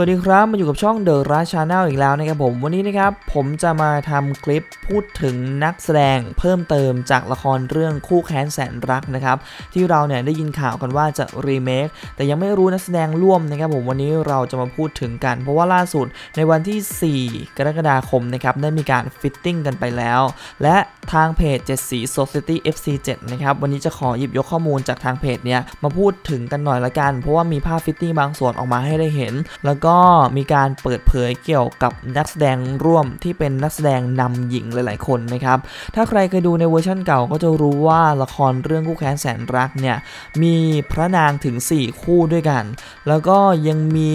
สวัสดีครับ มาอยู่กับช่อง The r u s h Channel อีกแล้วนะครับผม วันนี้นะครับ ผมจะมาทำคลิปพูดถึงนักแสดงเพิ่มเติมจากละครเรื่องคู่แค้นแสนรักนะครับ ที่เราเนี่ยได้ยินข่าวกันว่าจะรีเมคแต่ยังไม่รู้นักแสดงร่วมนะครับผมวันนี้เราจะมาพูดถึงกัน เพราะว่าล่าสุดในวันที่ 4 กรกฎาคมนะครับได้มีการฟิตติ้งกันไปแล้ว และทางเพจ7สี Society FC7 นะครับวันนี้จะขอหยิบยกข้อมูลจากทางเพจเนี่ยมาพูดถึงกันหน่อยละกัน เพราะว่ามีภาพฟิตติ้งบางส่วนออกมาให้ได้เห็น แล้วก็มีการเปิดเผยเกี่ยวกับนักแสดงร่วมที่เป็นนักแสดงนำหญิงหลายๆ คนนะครับ ถ้าใครเคยดูในเวอร์ชันเก่าก็จะรู้ว่าละครเรื่องคู่แค้นแสนรักเนี่ยมีพระนางถึง 4 คู่ด้วยกัน แล้วก็ยังมี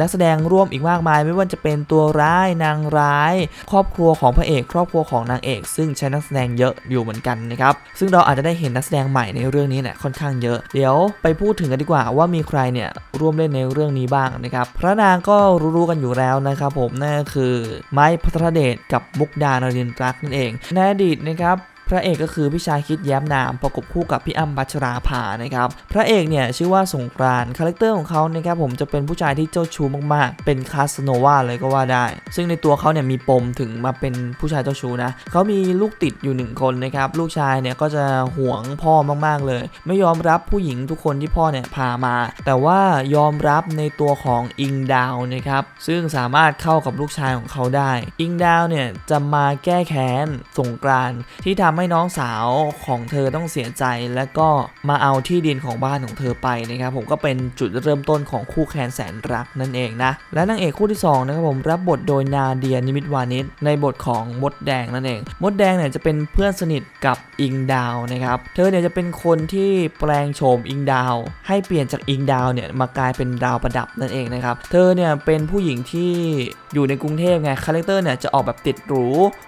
นักแสดงร่วมอีกมากมาย ไม่ว่าจะเป็นตัวร้ายนางร้าย ครอบครัวของพระเอกครอบครัวของนางเอก ซึ่งใช้นักแสดงเยอะอยู่เหมือนกันนะครับซึ่งเราอาจจะได้เห็นนักแสดงใหม่ในเรื่องนี้เนี่ยค่อนข้างเยอะ เดี๋ยวไปพูดถึงกันดีกว่าว่ามีใครเนี่ยร่วมเล่นในเรื่องนี้บ้างนะครับพระนางก็รู้ๆกันอยู่แล้วนะครับผมนั่นก็คือไม้พัทรเดชกับมุกดานรินทร์รักนั่นเองในอดีตนะครับ พระเอกก็คือพี่ชายคิดแย้มนามประกบคู่กับพี่อ้ำพัชราภานะครับพระเอกเนี่ยชื่อว่าสงกรานคาแรคเตอร์ของเขานะครับผมจะเป็นผู้ชายที่เจ้าชู้มากๆ เป็นคาสโนวาเลยก็ว่าได้ ซึ่งในตัวเขาเนี่ยมีปมถึงมาเป็นผู้ชายเจ้าชู้นะเขามีลูกติดอยู่หนึ่งคนนะครับลูกชายเนี่ยก็จะหวงพ่อมากๆเลย ไม่ยอมรับผู้หญิงทุกคนที่พ่อเนี่ยพามา แต่ว่ายอมรับในตัวของอิงดาวนะครับซึ่งสามารถเข้ากับลูกชายของเขาได้ อิงดาวเนี่ยจะมาแก้แค้นสงกรานที่ทำให้น้องสาวของเธอต้องเสียใจและก็มาเอาที่ดินของบ้านของเธอไปนะครับผมก็เป็นจุดเริ่มต้นของคู่แคนแสนรักนั่นเองนะ และนางเอกคู่ที่สองนะครับผมรับบทโดยนาเดียนิมิตวานิชในบทของมดแดงนั่นเอง มดแดงเนี่ยจะเป็นเพื่อนสนิทกับอิงดาวนะครับเธอเนี่ยจะเป็นคนที่แปลงโฉมอิงดาว ให้เปลี่ยนจากอิงดาวเนี่ยมากลายเป็นดาวประดับนั่นเองนะครับเธอเนี่ยเป็นผู้หญิงที่อยู่ในกรุงเทพไงคาแรคเตอร์เนี่ยจะออกแบบติดหรู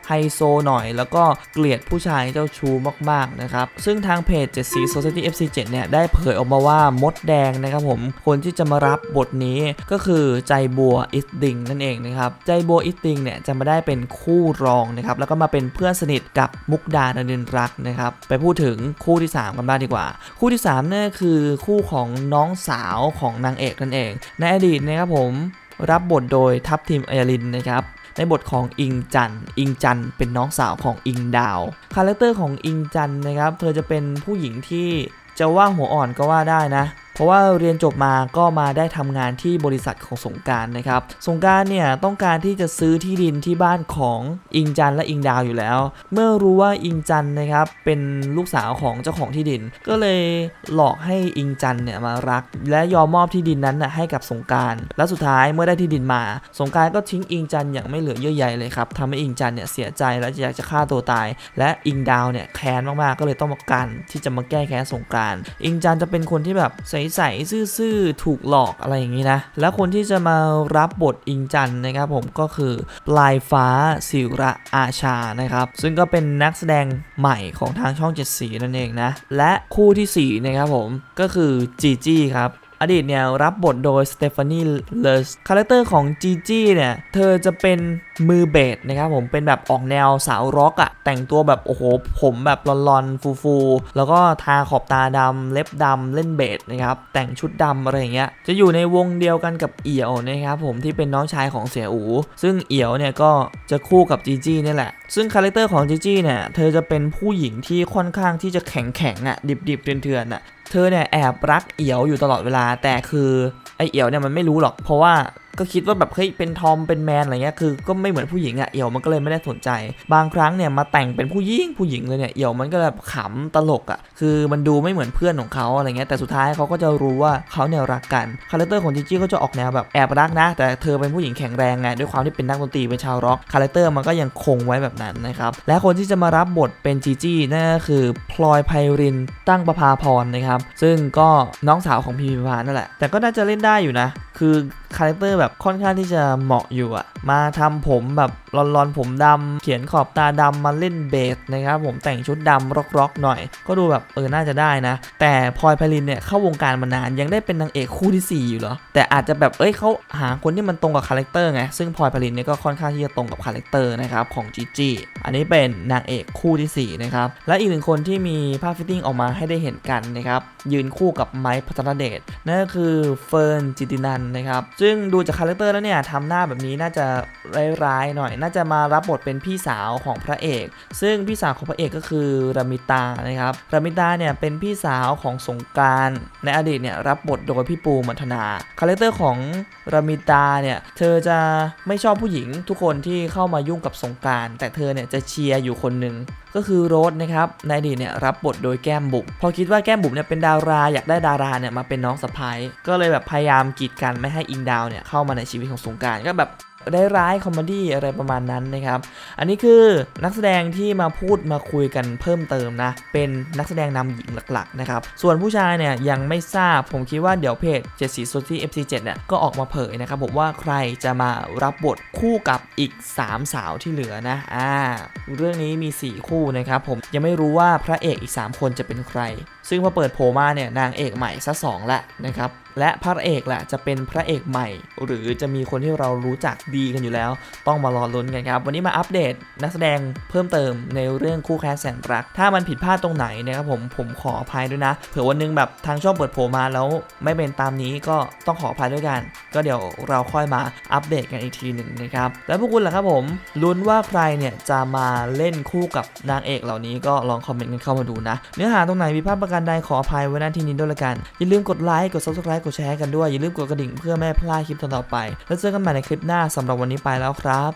ไฮโซหน่อย แล้วก็เกลียดผู้ชายเจ้าชูมากๆนะครับ ซึ่งทางเพจ7สี Society FC7 เนี่ยได้เผยออกมาว่ามดแดงนะครับผมคนที่จะมารับบทนี้ก็คือใจบัวอิสติงนั่นเองนะครับ ใจบัวอิสติงเนี่ยจะมาได้เป็นคู่รองนะครับแล้วก็มาเป็นเพื่อนสนิทกับมุกดาดนินรักนะครับไปพูดถึงคู่ที่ 3 กันบ้างดีกว่า คู่ที่3เนี่ยคือคู่ของน้องสาวของนางเอกนั่นเอง ในอดีตนะครับผมรับบทโดยทัพทีมอัยรินนะครับ ในบทของอิงจัน อิงจันเป็นน้องสาวของอิงดาว คาแรคเตอร์ของอิงจันนะครับ เธอจะเป็นผู้หญิงที่จะว่าหัวอ่อนก็ว่าได้นะ เพราะว่าเรียนจบมาก็มาได้ทำงานที่บริษัทของสงการนะครับ สงการเนี่ยต้องการที่จะซื้อที่ดินที่บ้านของอิงจันและอิงดาวอยู่แล้ว เมื่อรู้ว่าอิงจันนะครับเป็นลูกสาวของเจ้าของที่ดิน ก็เลยหลอกให้อิงจันเนี่ยมารัก และยอมมอบที่ดินนั้นนะให้กับสงการ และสุดท้ายเมื่อได้ที่ดินมา สงการก็ทิ้งอิงจันอย่างไม่เหลือเยื่อใยเลยครับทำให้อิงจันเนี่ยเสียใจและอยากจะฆ่าตัวตาย และอิงดาวเนี่ยแค้นมากๆก็เลยต้องมากันที่จะมาแก้แค้นสงการ อิงจันจะเป็นคนที่แบบใสๆซื่อๆถูกหลอกอะไรอย่างนี้นะ และคนที่จะมารับบทอิงจันนะครับผมก็คือปลายฟ้าสิระอาชานะครับ ซึ่งก็เป็นนักแสดงใหม่ของทางช่องเจ็ดสีนั่นเองนะ และคู่ที่ 4 นะครับผมก็คือจีจี้ครับอดีตเนี่ยรับบทโดยสเตฟานีเลสคาแรคเตอร์ของจีจี้เนี่ย เธอจะเป็น มือเบสนะครับผมเป็นแบบออกแนวสาวร็อกอะแต่งตัวแบบโอ้โหผมแบบลอนๆฟูๆแล้วก็ทาขอบตาดำเล็บดำเล่นเบสนะครับแต่งชุดดำอะไรอย่างเงี้ยจะอยู่ในวงเดียวกันกับเอี่ยวนะครับผมที่เป็นน้องชายของเสี่ยอู ซึ่งเอี่ยวเนี่ยก็จะคู่กับจีจี้นี่แหละ ซึ่งคาแรคเตอร์ของจีจี้เนี่ยเธอจะเป็นผู้หญิงที่ค่อนข้างที่จะแข็งแข็งๆอะดิบๆเถื่อนๆอะเธอเนี่ยแอบรักเอี่ยวอยู่ตลอดเวลาแต่คือไอเอี่ยวเนี่ยมันไม่รู้หรอกเพราะว่า ก็คิดว่าแบบเฮ้ยเป็นทอมเป็นแมนอะไรเงี้ยคือก็ไม่เหมือนผู้หญิงอะ่ะเอี่ยวมันก็เลยไม่ได้สนใจ บางครั้งเนี่ยมาแต่งเป็นผู้หญิงผู้หญิงเลยเนี่ยเอี่ยวมันก็แบบขำตลกอะ่ะคือมันดูไม่เหมือนเพื่อนของเขาอะไรเงี้ยแต่สุดท้ายเขาก็จะรู้ว่าเขาเนี่ยรักกันคาแรคเตอร์ของจิจี้ก็จะออกแนวแบบแอบรักนะ แต่เธอเป็นผู้หญิงแข็งแรงไงด้วยความที่เป็นนักดนตรีเป็นชาวร็อกคาแรคเตอร์มันก็ยังคงไว้แบบนั้นนะครับและคนที่จะมารับบทเป็นจีจี้นั่นก็คือพลอยไพรินตั้งประภาพรนะครับซึ่งก็น้องสาวของพีพีพานั่นแหละแต่ก็น่าจะเล่นได้อยู่นะคือคาแรคเตอร์แบบค่อนข้างที่จะเหมาะอยู่อะมาทำผมแบบรอนๆผมดำเขียนขอบตาดำมาเล่นเบสนะครับผมแต่งชุดดำร็อกๆหน่อย ก็ดูแบบเออน่าจะได้นะ แต่พลอยไพลินเนี่ยเข้าวงการมานานยังได้เป็นนางเอกคู่ที่ 4 อยู่เหรอ แต่อาจจะแบบเอ้ยเขาหาคนที่มันตรงกับคาแรคเตอร์ไงซึ่งพลอยไพลินเนี่ยก็ค่อนข้างที่จะตรงกับคาแรคเตอร์นะครับของจีจีอันนี้เป็นนางเอกคู่ทีสี่4นะครับและอีกหนึ่งคนที่มีภาพฟิตติ้งออกมาให้ได้เห็นกันนะครับยืนคู่กับไม้พัทรเดชนั่นก็คือเฟิร์นจิตินันนะครับ ซึ่งดูจากคาแรคเตอร์แล้วเนี่ยทำหน้าแบบนี้น่าจะร้ายๆหน่อย น่าจะมารับบทเป็นพี่สาวของพระเอก ซึ่งพี่สาวของพระเอกก็คือรามิตานะครับรามิตาเนี่ยเป็นพี่สาวของสงการในอดีตเนี่ยรับบทโดยพี่ปูมัทนาคาแรคเตอร์ของรามิตาเนี่ยเธอจะไม่ชอบผู้หญิงทุกคนที่เข้ามายุ่งกับสงการแต่เธอเนี่ยจะเชียร์อยู่คนหนึ่งก็คือโรสนะครับในอดีตเนี่ยรับบทโดยแก้มบุ๋มพอคิดว่าแก้มบุ๋มเนี่ยเป็นดาราอยากได้ดาราเนี่ยมาเป็นน้องสะพ้ายก็เลยแบบพยายามกีดกันไม่ให้อิงดาวเนี่ยเข้ามาในชีวิตของสงการก็แบบได้ร้ายคอมเมดี้อะไรประมาณนั้นนะครับ อันนี้คือนักแสดงที่มาพูดมาคุยกันเพิ่มเติมนะ เป็นนักแสดงนำหญิงหลักๆนะครับ ส่วนผู้ชายเนี่ยยังไม่ทราบ ผมคิดว่าเดี๋ยวเพจ7สีโซที่ FC7 เนี่ยก็ออกมาเผยนะครับผมว่าใครจะมารับบทคู่กับอีก 3 สาวที่เหลือนะ อ่า เรื่องนี้มี 4 คู่นะครับผมยังไม่รู้ว่าพระเอกอีก 3 คนจะเป็นใคร ซึ่งพอเปิดโผล่มาเนี่ยนางเอกใหม่ซะสองละนะครับและพระเอกละจะเป็นพระเอกใหม่ หรือจะมีคนที่เรารู้จักดีกันอยู่แล้ว ต้องมารอลุ้นกันครับ วันนี้มาอัปเดตนักแสดงเพิ่มเติมในเรื่องคู่แค้นแสนรัก ถ้ามันผิดพลาดตรงไหนนะครับผมผมขออภัยด้วยนะ เผื่อวันหนึงแบบทางช่องเปิดโผล่มาแล้วไม่เป็นตามนี้ก็ต้องขออภัยด้วยกัน ก็เดี๋ยวเราค่อยมาอัปเดตกันอีกทีหนึ่งนะครับแล้วพวกคุณล่ะครับผมลุ้นว่าใครเนี่ยจะมาเล่นคู่กับนางเอกเหล่านี้ก็ลองคอมเมนต์กันเข้ามาดูนะ เนื้อหาตรงไหนมีภาพประการใดขออภัยไว้ณที่นี้ด้วยละกัน อย่าลืมกดไลค์กด subscribe กดแชร์กันด้วยอย่าลืมกดกระดิ่งเพื่อไม่พลาดคลิปต่อๆไป แล้วเจอกันใหม่ในคลิปหน้าสำหรับวันนี้ไปแล้วครับ